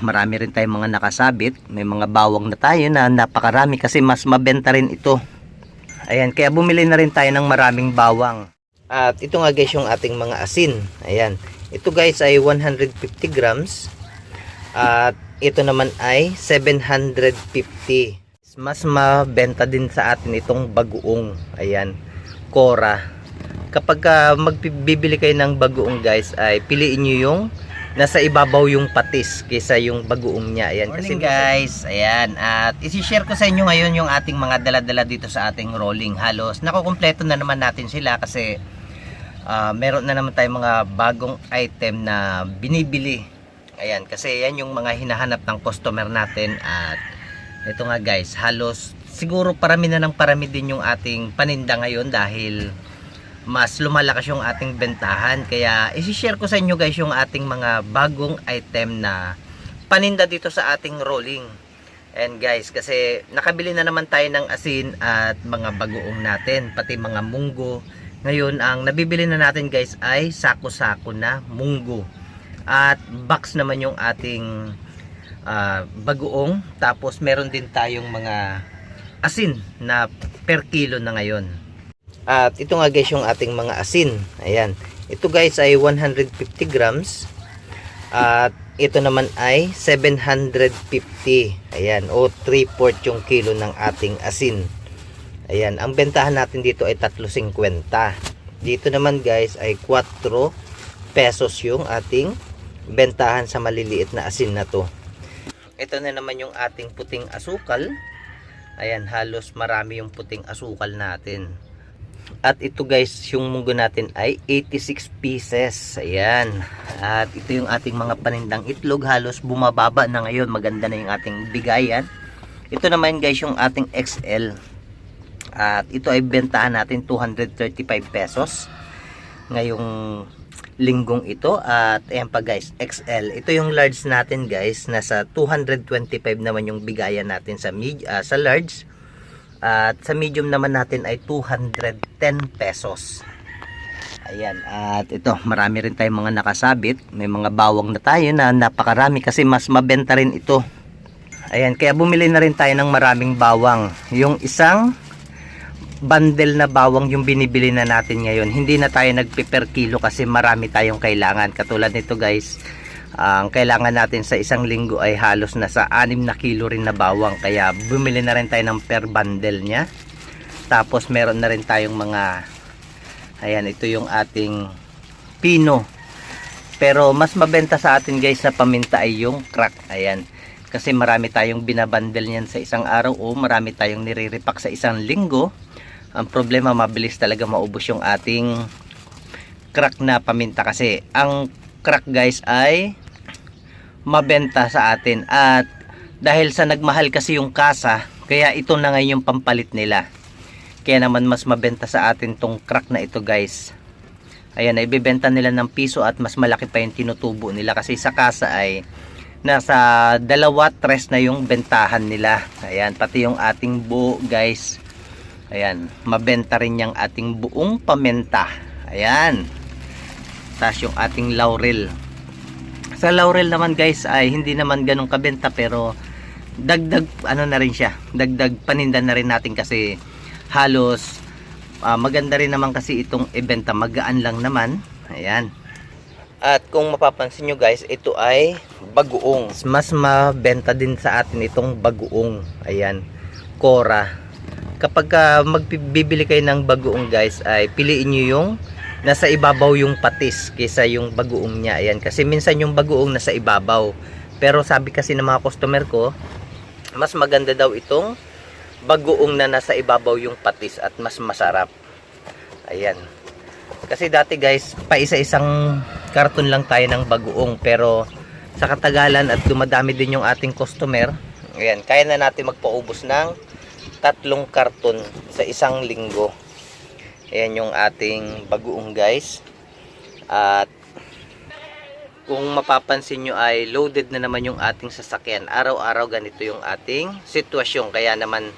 marami rin tayong mga nakasabit. May mga bawang na tayo na napakarami kasi mas mabenta rin ito. Ayan, kaya bumili na rin tayo ng maraming bawang. At ito nga guys yung ating mga asin. Ayan. Ito guys ay 150 grams. At ito naman ay 750. Mas mabenta din sa atin itong bagoong. Ayan. Cora. Kapag uh, magbibili kayo ng bagoong guys ay piliin nyo yung nasa ibabaw yung patis kaysa yung bagoong niya. Ayan. Morning kasi guys. Ayan. At isi-share ko sa inyo ngayon yung ating mga dala-dala dito sa ating rolling. Halos nakukumpleto na naman natin sila kasi uh, meron na naman tayong mga bagong item na binibili. Ayan. Kasi yan yung mga hinahanap ng customer natin at ito nga guys, halos siguro parami na ng parami din yung ating paninda ngayon dahil mas lumalakas yung ating bentahan. Kaya isi-share ko sa inyo guys yung ating mga bagong item na paninda dito sa ating rolling. And guys, kasi nakabili na naman tayo ng asin at mga bagoong natin, pati mga munggo. Ngayon, ang nabibili na natin guys ay sako-sako na munggo. At box naman yung ating uh, bagoong tapos meron din tayong mga asin na per kilo na ngayon at ito nga guys yung ating mga asin. Ayan. Ito guys ay 150 grams. At ito naman ay 750 ayan. O 3 port yung kilo ng ating asin. Ayan. Ang bentahan natin dito ay 3.50 dito naman guys ay 4 pesos yung ating bentahan sa maliliit na asin na to. Ito na naman yung ating puting asukal. Ayan halos marami yung puting asukal natin at ito guys yung munggo natin ay 86 pieces. Ayan. At ito yung ating mga panindang itlog. Halos bumababa na ngayon. Maganda na yung ating bigayan. Ito naman guys yung ating XL at ito ay bentahan natin 235 pesos ngayong linggong ito. At ayan pa guys XL ito yung large natin guys. Nasa 225 naman yung bigayan natin sa mid uh, sa large. At sa medium naman natin ay 210 pesos. Ayan at ito marami rin tayong mga nakasabit. May mga bawang na tayo na napakarami kasi mas mabenta rin ito. Ayan kaya bumili na rin tayo ng maraming bawang. Yung isang bundle na bawang yung binibili na natin ngayon. Hindi na tayo nagpe per kilo kasi marami tayong kailangan. Katulad nito guys ang kailangan natin sa isang linggo ay halos nasa 6 na kilo rin na bawang. Kaya bumili na rin tayo ng per bundle nya tapos meron na rin tayong mga ayan ito yung ating pino. Pero mas mabenta sa atin guys na paminta ay yung crack ayan. Kasi marami tayong binabundle niyan sa isang araw o marami tayong niriripak sa isang linggo. Ang problema mabilis talaga maubos yung ating crack na paminta. Kasi ang crack guys ay mabenta sa atin. At dahil sa nagmahal kasi yung kasa kaya ito na ngayon yung pampalit nila kaya naman mas mabenta sa atin tong crack na ito guys ayan ibebenta nila ng piso at mas malaki pa yung tinutubo nila kasi sa kasa ay nasa dalawa tres na yung bentahan nila ayan pati yung ating buo guys Ayan, mabenta rin yung ating buong pamenta. Ayan. Tapos yung ating laurel. Sa laurel naman guys ay hindi naman ganun kabenta pero dagdag ano na rin siya. Dagdag paninda na rin natin kasi halos uh, maganda rin naman kasi itong ibenta. Magaan lang naman. Ayan. At kung mapapansin nyo guys, ito ay bagoong. Mas mabenta din sa atin itong bagoong. Ayan. Cora kapag uh, magbibili kayo ng bagoong guys ay piliin nyo yung nasa ibabaw yung patis kaysa yung bagoong niya ayan kasi minsan yung bagoong nasa ibabaw pero sabi kasi ng mga customer ko mas maganda daw itong bagoong na nasa ibabaw yung patis at mas masarap. Ayan. Kasi dati guys pa isa-isang karton lang tayo ng bagoong pero sa katagalan at dumadami din yung ating customer ayan kaya na natin magpaubos ng tatlong karton sa isang linggo. Ayan yung ating bagoong guys. At kung mapapansin nyo ay loaded na naman yung ating sasakyan. Araw-araw ganito yung ating sitwasyon. Kaya naman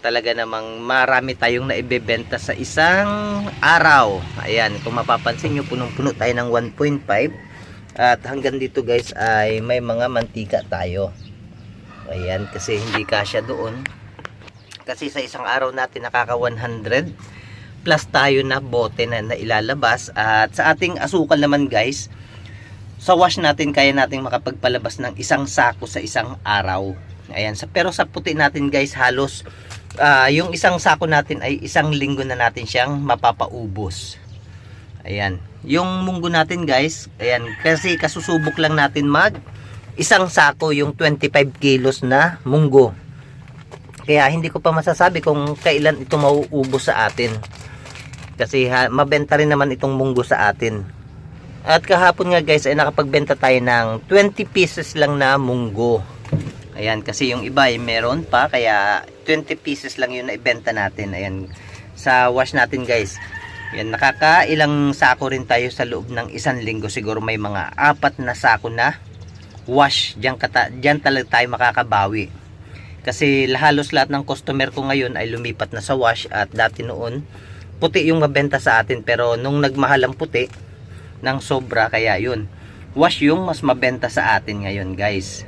talaga namang marami tayong naibebenta sa isang araw ayan kung mapapansin nyo punong-puno tayo ng 1.5 At hanggang dito guys ay may mga mantika tayo. Ayan, kasi hindi kasya doon. Kasi sa isang araw natin nakaka 100 plus tayo na bote na, na ilalabas. At sa ating asukal naman guys, sa wash natin kaya nating makapagpalabas ng isang sako sa isang araw. Ayan, sa, pero sa puti natin guys halos ah, yung isang sako natin ay isang linggo na natin siyang mapapaubos. Ayan. Yung munggo natin guys, ayan, kasi kasusubok lang natin mag isang sako yung 25 kilos na munggo. Kaya hindi ko pa masasabi kung kailan ito mauubos sa atin. Kasi ha, mabenta rin naman itong munggo sa atin. At kahapon nga guys ay nakapagbenta tayo ng 20 pieces lang na munggo. Ayan, kasi yung iba ay meron pa kaya 20 pieces lang yun na ibenta natin. Ayan, sa wash natin guys. Yan, nakakailang sako rin tayo sa loob ng isang linggo. Siguro may mga apat na sako na wash. Diyan, kata, diyan talaga tayo makakabawi. Kasi halos lahat ng customer ko ngayon ay lumipat na sa wash at dati noon puti yung mabenta sa atin pero nung nagmahal ang puti ng sobra kaya yun wash yung mas mabenta sa atin ngayon guys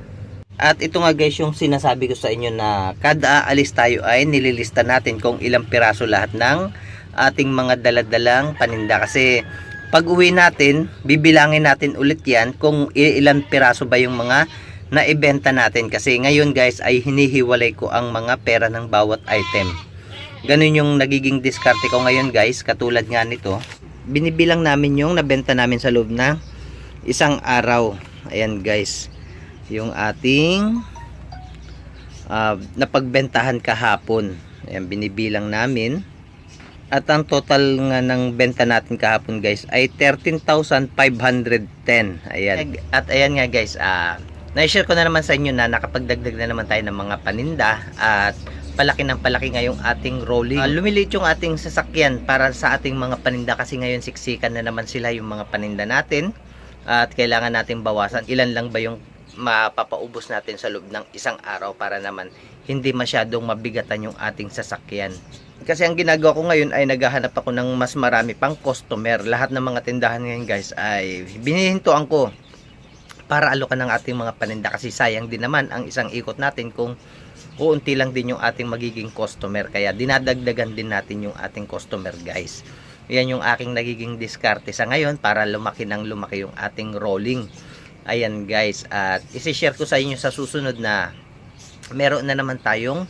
at ito nga guys yung sinasabi ko sa inyo na kada aalis tayo ay nililista natin kung ilang piraso lahat ng ating mga daladalang paninda. Kasi pag uwi natin bibilangin natin ulit yan kung ilan piraso ba yung mga naibenta natin. Kasi ngayon guys ay hinihiwalay ko ang mga pera ng bawat item. Ganun yung nagiging diskarte ko ngayon guys katulad nga nito. Binibilang namin yung nabenta namin sa loob ng isang araw. Ayan guys yung ating ah, napagbentahan kahapon ayan binibilang namin at ang total nga ng benta natin kahapon guys ay 13,510 ayan at ayan nga guys ah na-share ko na naman sa inyo na nakapagdagdag na naman tayo ng mga paninda at palaki ng palaki ngayong ating rolling. Ah, lumiliit yung ating sasakyan para sa ating mga paninda kasi ngayon siksikan na naman sila yung mga paninda natin at kailangan natin bawasan. Ilan lang ba yung mapapaubos natin sa loob ng isang araw para naman hindi masyadong mabigatan yung ating sasakyan. Kasi ang ginagawa ko ngayon ay naghahanap ako ng mas marami pang customer. Lahat ng mga tindahan ngayon guys ay binihintuan ko para alokan ng ating mga paninda kasi sayang din naman ang isang ikot natin kung uunti lang din yung ating magiging customer kaya dinadagdagan din natin yung ating customer guys yan yung aking nagiging diskarte sa ngayon para lumaki ng lumaki yung ating rolling ayan guys at isi-share ko sa inyo sa susunod na meron na naman tayong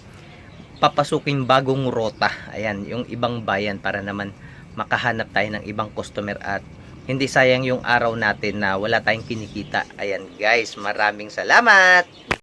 papasukin bagong rota ayan yung ibang bayan para naman makahanap tayo ng ibang customer at hindi sayang yung araw natin na wala tayong kinikita. Ayan guys, maraming salamat!